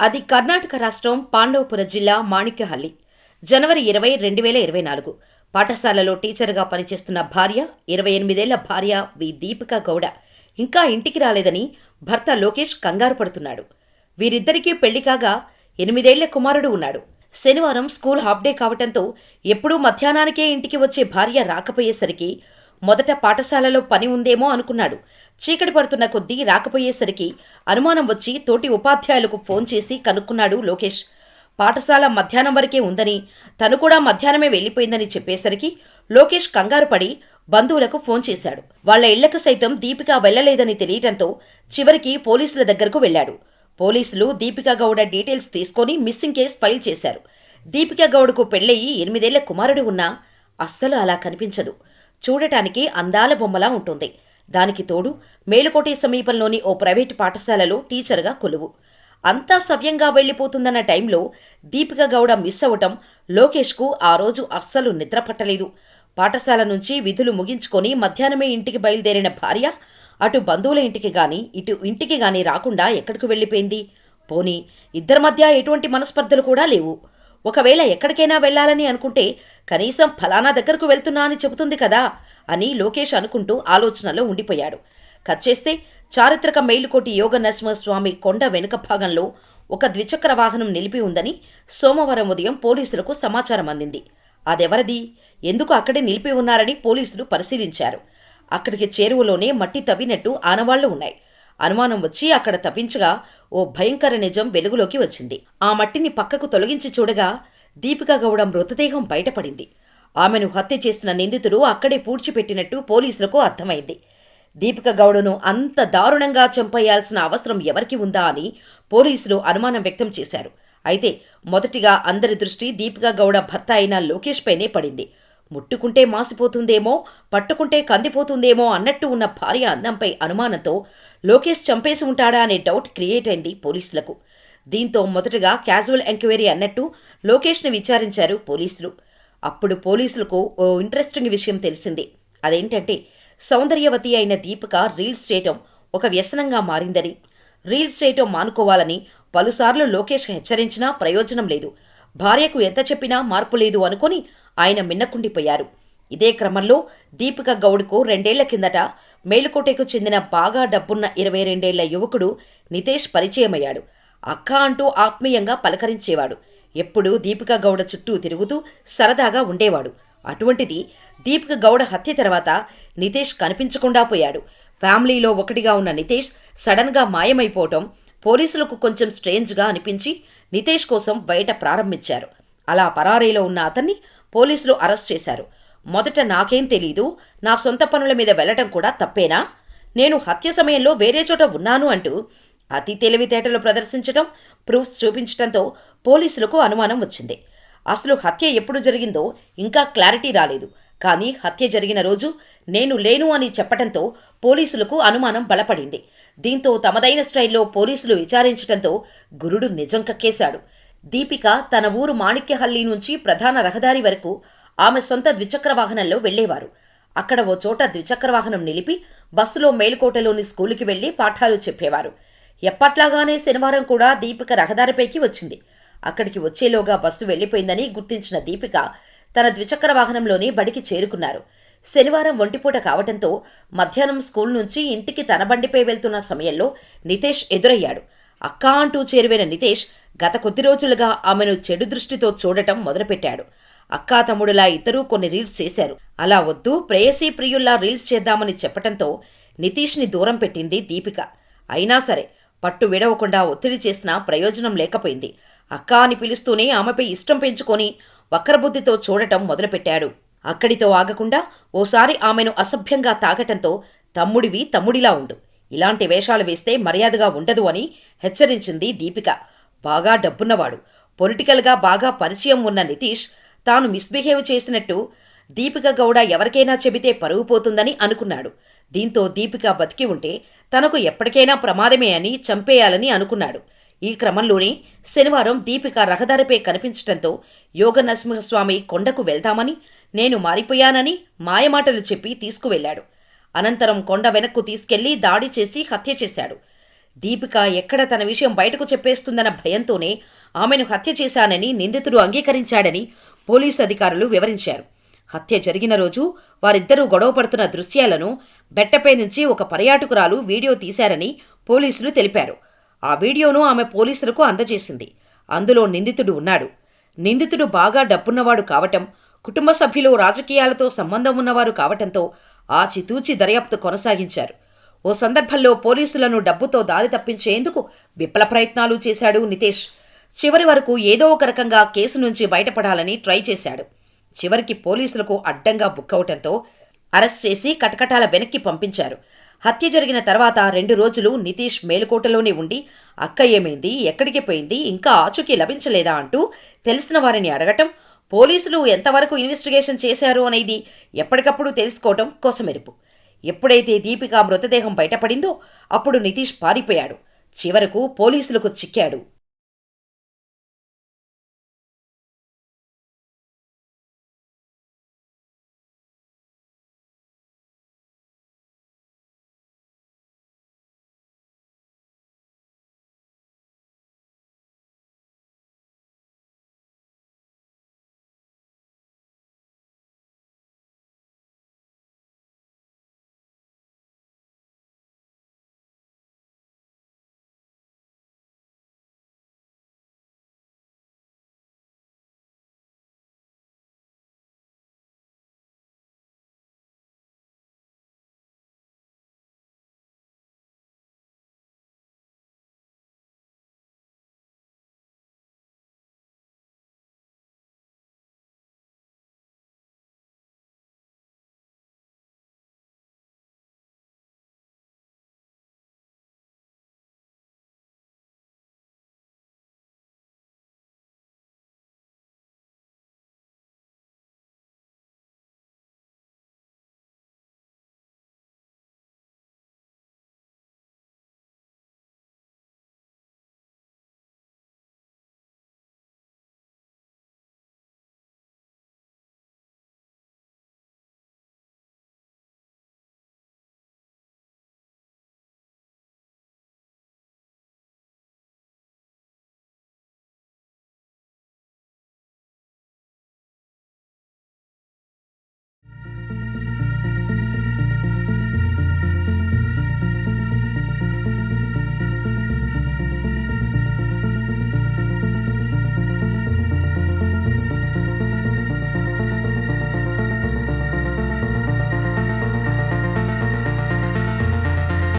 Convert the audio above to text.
అది కర్ణాటక రాష్ట్రం పాండవపుర జిల్లా మాణిక్యహల్లి. జనవరి ఇరవై రెండు వేల ఇరవై నాలుగు. పాఠశాలలో టీచర్గా పనిచేస్తున్న భార్య ఇరవై ఎనిమిదేళ్ళ భార్య వి దీపికా గౌడ ఇంకా ఇంటికి రాలేదని భర్త లోకేష్ కంగారు పడుతున్నాడు. వీరిద్దరికీ పెళ్ళి కాగా ఎనిమిదేళ్ళ కుమారుడు ఉన్నాడు. శనివారం స్కూల్ హాఫ్ డే కావటంతో ఎప్పుడూ మధ్యాహ్నానికే ఇంటికి వచ్చే భార్య రాకపోయేసరికి మొదట పాఠశాలలో పని ఉందేమో అనుకున్నాడు. చీకటి పడుతున్న కొద్దీ రాకపోయేసరికి అనుమానం వచ్చి తోటి ఉపాధ్యాయులకు ఫోన్ చేసి కనుక్కున్నాడు లోకేష్. పాఠశాల మధ్యాహ్నం వరకే ఉందని తను కూడా మధ్యాహ్నమే వెళ్ళిపోయిందని చెప్పేసరికి లోకేష్ కంగారు పడి బంధువులకు ఫోన్ చేశాడు. వాళ్ళ ఇళ్ళకు సైతం దీపిక వెళ్ళలేదని తెలియటంతో చివరికి పోలీసుల దగ్గరకు వెళ్ళాడు పోలీసులు దీపికా గౌడ డీటెయిల్స్ తీసుకొని మిస్సింగ్ కేసు ఫైల్ చేశారు. దీపికా గౌడకు పెళ్ళయి ఎనిమిదేళ్ళ కుమారుడు ఉన్నా అస్సలు అలా కనిపించదు. చూడటానికి అందాల బొమ్మలా ఉంటుంది. దానికి తోడు మేలుకోటి సమీపంలోని ఓ ప్రైవేటు పాఠశాలలో టీచర్గా కొలువు. అంతా సవ్యంగా వెళ్ళిపోతుందన్న టైంలో దీపిక గౌడ మిస్ అవ్వటం లోకేష్కు ఆ రోజు అస్సలు నిద్ర పట్టలేదు. పాఠశాల నుంచి విధులు ముగించుకొని మధ్యాహ్నమే ఇంటికి బయలుదేరిన భార్య అటు బంధువుల ఇంటికి గాని ఇటు ఇంటికి గాని రాకుండా ఎక్కడికి వెళ్ళిపోయింది? పోనీ ఇద్దరి మధ్య ఎటువంటి మనస్పర్ధలు కూడా లేవు. ఒకవేళ ఎక్కడికైనా వెళ్ళాలని అనుకుంటే కనీసం ఫలానా దగ్గరకు వెళ్తున్నా అని చెబుతుంది కదా అని లోకేష్ అనుకుంటూ ఆలోచనలో ఉండిపోయాడు. కట్ చేస్తే చారిత్రక మేలుకోటి యోగ నరసింహస్వామి కొండ వెనుక భాగంలో ఒక ద్విచక్ర వాహనం నిలిపి ఉందని సోమవారం ఉదయం పోలీసులకు సమాచారం అందింది. అదెవరిది? ఎందుకు అక్కడే నిలిపి ఉన్నారని పోలీసులు పరిశీలించారు. అక్కడికి చేరువలోనే మట్టి తవ్వినట్టు ఆనవాళ్ళు ఉన్నాయి. అనుమానం వచ్చి అక్కడ తవ్వించగా ఓ భయంకర నిజం వెలుగులోకి వచ్చింది. ఆ మట్టిని పక్కకు తొలగించి చూడగా దీపికా గౌడ మృతదేహం బయటపడింది. ఆమెను హత్య చేసిన నిందితుడు అక్కడే పూడ్చిపెట్టినట్టు పోలీసులకు అర్థమైంది. దీపిక గౌడను అంత దారుణంగా చంపేయాల్సిన అవసరం ఎవరికి ఉందా అని పోలీసులు అనుమానం వ్యక్తం చేశారు. అయితే మొదటిగా అందరి దృష్టి దీపికా గౌడ భర్త అయిన లోకేష్ పైనే పడింది. ముట్టుకుంటే మాసిపోతుందేమో పట్టుకుంటే కందిపోతుందేమో అన్నట్టు ఉన్న భార్య అందంపై అనుమానంతో లోకేష్ చంపేసి ఉంటాడా? అనే డౌట్ క్రియేట్ అయింది పోలీసులకు. దీంతో మొదటగా క్యాజువల్ ఎంక్వైరీ అన్నట్టు లోకేష్ని విచారించారు పోలీసులు. అప్పుడు పోలీసులకు ఓ ఇంట్రెస్టింగ్ విషయం తెలిసింది. అదేంటంటే సౌందర్యవతి అయిన దీపిక రీల్స్ చేయటం ఒక వ్యసనంగా మారిందని. రీల్స్ చేయటం మానుకోవాలని పలుసార్లు లోకేష్ హెచ్చరించినా ప్రయోజనం లేదు. భార్యకు ఎంత చెప్పినా మార్పు లేదు అనుకుని ఆయన మిన్నకుండిపోయారు. ఇదే క్రమంలో దీపిక గౌడ్కు రెండేళ్ళ కిందట మేలుకోటకు చెందిన బాగా డబ్బున్న ఇరవై రెండేళ్ళ యువకుడు నితేష్ పరిచయమయ్యాడు. అక్క అంటూ ఆత్మీయంగా పలకరించేవాడు. ఎప్పుడూ దీపిక గౌడ చుట్టూ తిరుగుతూ సరదాగా ఉండేవాడు. అటువంటిది దీపిక గౌడ హత్య తర్వాత నితేష్ కనిపించకుండా పోయాడు. ఫ్యామిలీలో ఒకటిగా ఉన్న నితేష్ సడన్గా మాయమైపోవటం పోలీసులకు కొంచెం స్ట్రేంజ్గా అనిపించి నితేష్ కోసం బయట ప్రారంభించారు. అలా పరారీలో ఉన్న అతన్ని పోలీసులు అరెస్ట్ చేశారు. మొదట నాకేం తెలీదు. నా సొంత పనుల మీద వెళ్ళటం కూడా తప్పేనా? నేను హత్య సమయంలో వేరే చోట ఉన్నాను అంటూ అతి తెలివితేటలు ప్రదర్శించటం ప్రూఫ్స్ చూపించటంతో పోలీసులకు అనుమానం వచ్చింది. అసలు హత్య ఎప్పుడు జరిగిందో ఇంకా క్లారిటీ రాలేదు. కానీ హత్య జరిగిన రోజు నేను లేను అని చెప్పటంతో పోలీసులకు అనుమానం బలపడింది. దీంతో తమదైన స్టైల్లో పోలీసులు విచారించటంతో గురుడు నిజం కక్కేశాడు. దీపిక తన ఊరు మాణిక్యహల్లి నుంచి ప్రధాన రహదారి వరకు ఆమె సొంత ద్విచక్ర వాహనంలో వెళ్ళేవారు అక్కడ ఓ చోట ద్విచక్ర వాహనం నిలిపి బస్సులో మేలుకోటలోని స్కూలుకి వెళ్ళి పాఠాలు చెప్పేవారు. ఎప్పట్లాగానే శనివారం కూడా దీపిక రహదారిపైకి వచ్చింది. అక్కడికి వచ్చేలోగా బస్సు వెళ్ళిపోయిందని గుర్తించిన దీపిక తన ద్విచక్ర వాహనంలోనే బడికి చేరుకున్నారు. శనివారం ఒంటిపూట కావటంతో మధ్యాహ్నం స్కూల్ నుంచి ఇంటికి తన బండిపై వెళ్తున్న సమయంలో నితేష్ ఎదురయ్యాడు. అక్కా అంటూ చేరువైన నితేష్ గత కొద్ది రోజులుగా ఆమెను చెడు దృష్టితో చూడటం మొదలుపెట్టాడు. అక్కా తమ్ముడులా ఇద్దరూ కొన్ని రీల్స్ చేశారు. అలా వద్దు ప్రేయసీ ప్రియుల్లా రీల్స్ చేద్దామని చెప్పటంతో నితీష్ని దూరం పెట్టింది దీపిక. అయినా సరే పట్టు విడవకుండా ఒత్తిడి చేసినా ప్రయోజనం లేకపోయింది. అక్కా అని పిలుస్తూనే ఆమెపై ఇష్టం పెంచుకొని వక్రబుద్ధితో చూడటం మొదలుపెట్టాడు. అక్కడితో ఆగకుండా ఓసారి ఆమెను అసభ్యంగా తాగటంతో తమ్ముడివి తమ్ముడిలా ఉండు. ఇలాంటి వేషాలు వేస్తే మర్యాదగా ఉండదు అని హెచ్చరించింది దీపిక. బాగా డబ్బున్నవాడు. పొలిటికల్గా బాగా పరిచయం ఉన్న నితీష్ తాను మిస్బిహేవ్ చేసినట్టు దీపిక గౌడ ఎవరికైనా చెబితే పరుగు పోతుందని అనుకున్నాడు. దీంతో దీపిక బతికి ఉంటే తనకు ఎప్పటికైనా ప్రమాదమే అని చంపేయాలని అనుకున్నాడు. ఈ క్రమంలోనే శనివారం దీపిక రహదారిపై కనిపించటంతో యోగ నరసింహస్వామి కొండకు వెళ్తామని నేను మారిపోయానని మాయమాటలు చెప్పి తీసుకువెళ్ళాడు అనంతరం కొండ వెనక్కు తీసుకెళ్ళి దాడి చేసి హత్య చేశాడు. దీపిక ఎక్కడ తన విషయం బయటకు చెప్పేస్తుందన్న భయంతోనే ఆమెను హత్య చేశానని నిందితుడు అంగీకరించాడని పోలీసు అధికారులు వివరించారు. హత్య జరిగిన రోజు వారిద్దరూ గొడవపడుతున్న దృశ్యాలను బెట్టపై నుంచి ఒక పర్యాటకురాలు వీడియో తీశారని పోలీసులు తెలిపారు. ఆ వీడియోను ఆమె పోలీసులకు అందజేసింది. అందులో నిందితుడు ఉన్నాడు. నిందితుడు బాగా డబ్బున్నవాడు కావటం కుటుంబ సభ్యులు రాజకీయాలతో సంబంధం ఉన్నవారు కావటంతో ఆచితూచి దర్యాప్తు కొనసాగించారు. ఓ సందర్భంలో పోలీసులను డబ్బుతో దారి తప్పించేందుకు విఫల ప్రయత్నాలు చేశాడు నితేష్. చివరి వరకు ఏదో ఒక రకంగా కేసు నుంచి బయటపడాలని ట్రై చేశాడు. చివరికి పోలీసులకు అడ్డంగా బుక్కవటంతో అరెస్ట్ చేసి కటకటాల వెనక్కి పంపించారు. హత్య జరిగిన తర్వాత రెండు రోజులు నితీష్ మేలుకోటలోనే ఉండి అక్క ఏమైంది? ఎక్కడికి పోయింది? ఇంకా ఆచూకీ లభించలేదా? అంటూ తెలిసిన వారిని అడగటం పోలీసులు ఎంతవరకు ఇన్వెస్టిగేషన్ చేశారు అనేది ఎప్పటికప్పుడు తెలుసుకోవటం కోసమెరుపు. ఎప్పుడైతే దీపిక మృతదేహం బయటపడిందో అప్పుడు నితీష్ పారిపోయాడు. చివరకు పోలీసులకు చిక్కాడు.